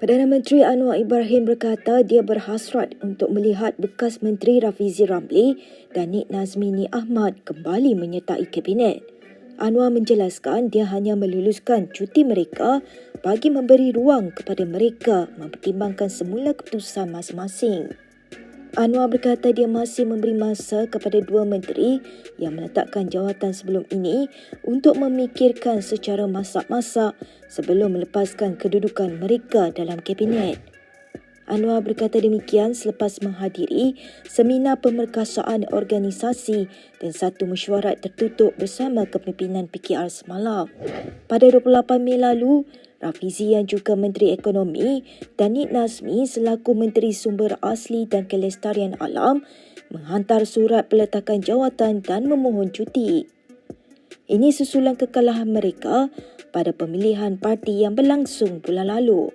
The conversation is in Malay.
Perdana Menteri Anwar Ibrahim berkata dia berhasrat untuk melihat bekas Menteri Rafizi Ramli dan Nik Nazmini Ahmad kembali menyertai Kabinet. Anwar menjelaskan dia hanya meluluskan cuti mereka bagi memberi ruang kepada mereka mempertimbangkan semula keputusan masing-masing. Anwar berkata dia masih memberi masa kepada dua menteri yang meletakkan jawatan sebelum ini untuk memikirkan secara masak-masak sebelum melepaskan kedudukan mereka dalam kabinet. Anwar berkata demikian selepas menghadiri seminar pemerkasaan organisasi dan satu mesyuarat tertutup bersama kepimpinan PKR semalam. Pada 28 Mei lalu, Rafizi yang juga Menteri Ekonomi dan Nik Nazmi selaku Menteri Sumber Asli dan Kelestarian Alam menghantar surat peletakan jawatan dan memohon cuti. Ini susulan kekalahan mereka pada pemilihan parti yang berlangsung bulan lalu.